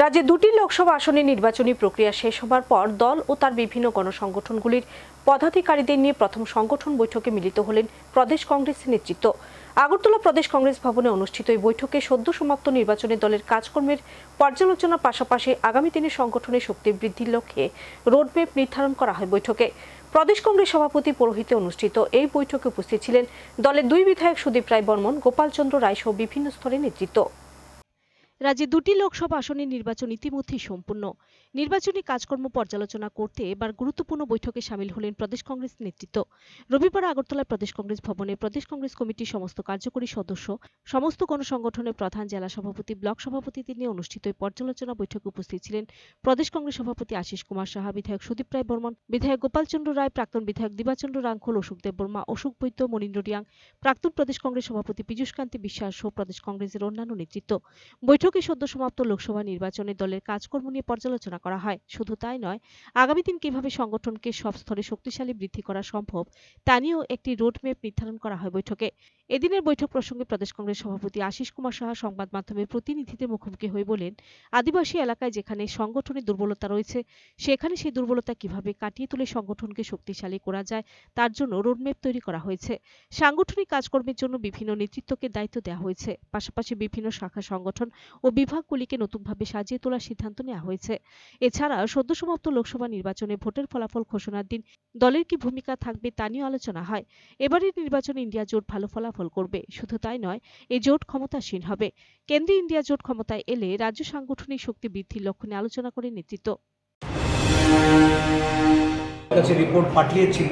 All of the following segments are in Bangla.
রাজ্যে দুটি লোকসভা আসনে নির্বাচনী প্রক্রিয়া শেষ হবার পর দল ও তার বিভিন্ন গণসংগঠনগুলির পদাধিকারীদের নিয়ে প্রথম সংগঠন বৈঠকে মিলিত হলেন প্রদেশ কংগ্রেসের নেতৃত্ব। আগরতলা প্রদেশ কংগ্রেস ভবনে অনুষ্ঠিত এই বৈঠকে সদ্য সমাপ্ত নির্বাচনে দলের কাজকর্মের পর্যালোচনার পাশাপাশি আগামী দিনে সংগঠনের শক্তি বৃদ্ধির লক্ষ্যে রোডম্যাপ নির্ধারণ করা হয় বৈঠকে। প্রদেশ কংগ্রেস সভাপতি পৌরোহিতে অনুষ্ঠিত এই বৈঠকে উপস্থিত ছিলেন দলের দুই বিধায়ক সুদীপ রায় বর্মন, গোপালচন্দ্র রায় সহ বিভিন্ন স্তরের নেতৃত্ব। রাজ্যে দুটি লোকসভা আসনের নির্বাচন ইতিমধ্যেই সম্পূর্ণ। নির্বাচনী কাজকর্ম পর্যালোচনা করতে এবার গুরুত্বপূর্ণ বৈঠকে সামিল হলেন প্রদেশ কংগ্রেস নেতৃত্ব। রবিবার আগরতলায় প্রদেশ কংগ্রেস ভবনে প্রদেশ কংগ্রেস কমিটির সমস্ত কার্যকরী সদস্য, সমস্ত গণসংগঠনের প্রধান জেলা সভাপতি, ব্লক সভাপতিদের নিয়ে অনুষ্ঠিত এই পর্যালোচনা বৈঠকে উপস্থিত ছিলেন প্রদেশ কংগ্রেস সভাপতি আশিস কুমার সাহা, বিধায়ক সুদীপ রায় বর্মন, বিধায়ক গোপালচন্দ্র রায়, প্রাক্তন বিধায়ক দিবাচন্দ্র রাঙ্খল, অশোক দেব বর্মা, অশোক বৈদ্য, মনীন্দ্র রিয়াং, প্রাক্তন প্রদেশ কংগ্রেস সভাপতি পীযূষ কান্তি বিশ্বাস সহ প্রদেশ কংগ্রেসের অন্যান্য নেতৃত্ব। বৈঠকে সদ্য সমাপ্ত লোকসভা নির্বাচনে দলের কাজকর্ম নিয়ে পর্যালোচনা করা হয়। শুধু তাই নয়, আগামী দিন কীভাবে সংগঠনকে সব স্তরে শক্তিশালী বৃদ্ধি করা সম্ভব, তা নিয়েও একটি রোডম্যাপ নির্ধারণ করা হয় বৈঠকে। এদিনের বৈঠক প্রসঙ্গে প্রদেশ কংগ্রেস সভাপতি আশিস কুমার সাহা সংবাদ মাধ্যমের প্রতিনিধিদের মুখোমুখি হয়ে বলেন, আদিবাসী এলাকায় যেখানে সংগঠনের দুর্বলতা রয়েছে, সেখানে সেই দুর্বলতা কীভাবে কাটিয়ে তুলে সংগঠনকে শক্তিশালী করা যায়, তার জন্য রোডম্যাপ তৈরি করা হয়েছে। সাংগঠনিক কাজকর্মের জন্য বিভিন্ন নেতৃত্বকে দায়িত্ব দেওয়া হয়েছে। পাশাপাশি বিভিন্ন শাখা সংগঠন ও বিভাগগুলিকে নতুনভাবে সাজিয়ে তোলার সিদ্ধান্ত নেওয়া হয়েছে। এছাড়া সদ্য সমাপ্ত লোকসভা নির্বাচনে ভোটের ফলাফল ঘোষণার দিন দলের কি ভূমিকা থাকবে তা নিয়ে আলোচনা হয়। এবারের নির্বাচনে ইন্ডিয়া জোট ভালো ফলাফল করবে। শুধু তাই নয় এই জোট ক্ষমতাসীন হবে। কেন্দ্রে ইন্ডিয়া জোট ক্ষমতায় এলে রাজ্য সাংগঠনিক শক্তি বৃদ্ধির লক্ষ্য নিয়ে আলোচনা করে নেতৃত্ব। কাছে রিপোর্ট পাঠিয়েছিল।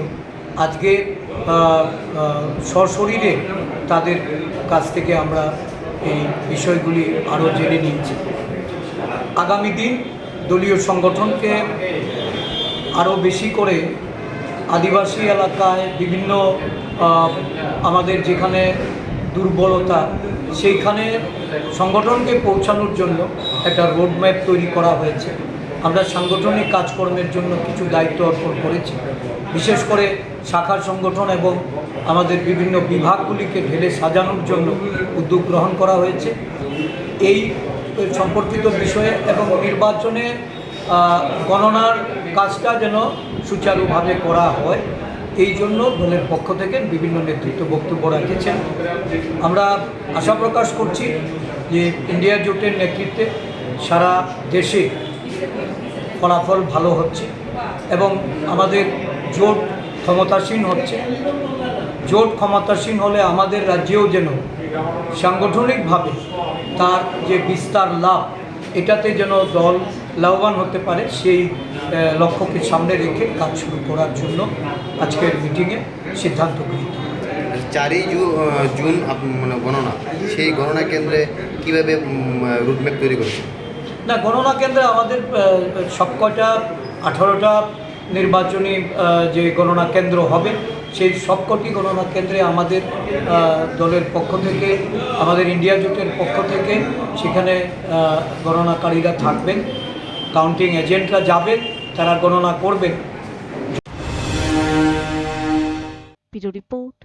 আজকে সশরীরে তাদের কাছ থেকে আমরা এই বিষয়গুলি আরও জেনে নিয়েছি। আগামী দিন দলীয় সংগঠনকে আরও বেশি করে আদিবাসী এলাকায় বিভিন্ন আমাদের যেখানে দুর্বলতা, সেইখানে সংগঠনকে পৌঁছানোর জন্য একটা রোডম্যাপ তৈরি করা হয়েছে। আমরা সাংগঠনিক কাজকর্মের জন্য কিছু দায়িত্ব অর্পণ করেছি। বিশেষ করে শাখা সংগঠন এবং আমাদের বিভিন্ন বিভাগগুলিকে ঢেলে সাজানোর জন্য উদ্যোগ গ্রহণ করা হয়েছে। এই সম্পর্কিত বিষয়ে এবং নির্বাচনে গণনার কাজটা যেন সুচারুভাবে করা হয়, এই জন্য দলের পক্ষ থেকে বিভিন্ন নেতৃত্ব বক্তব্য রাখেছেন। আমরা আশা প্রকাশ করছি যে ইন্ডিয়া জোটের নেতৃত্বে সারা দেশে ফলাফল ভালো হচ্ছে এবং আমাদের জোট ক্ষমতাসীন হচ্ছে। জোট ক্ষমতাসীন হলে আমাদের রাজ্যেও যেন সাংগঠনিকভাবে তার যে বিস্তার লাভ, এটাতে যেন দল লাভবান হতে পারে, সেই লক্ষ্যকে সামনে রেখে কাজ শুরু করার জন্য আজকের মিটিংয়ে সিদ্ধান্ত গৃহীত চারই জুন মানে গণনা, সেই গণনা কেন্দ্রে কীভাবে রুটম্যাপ তৈরি করেছে না, গণনা কেন্দ্রে আমাদের সবকটা আঠারোটা নির্বাচনী যে গণনা কেন্দ্র হবে, সেই সবকটি গণনা কেন্দ্রে আমাদের দলের পক্ষ থেকে, আমাদের ইন্ডিয়া জোটের পক্ষ থেকে সেখানে গণনাকারীরা থাকবেন, কাউন্টিং এজেন্টরা যাবেন, তারা গণনা করবেন। রিপোর্ট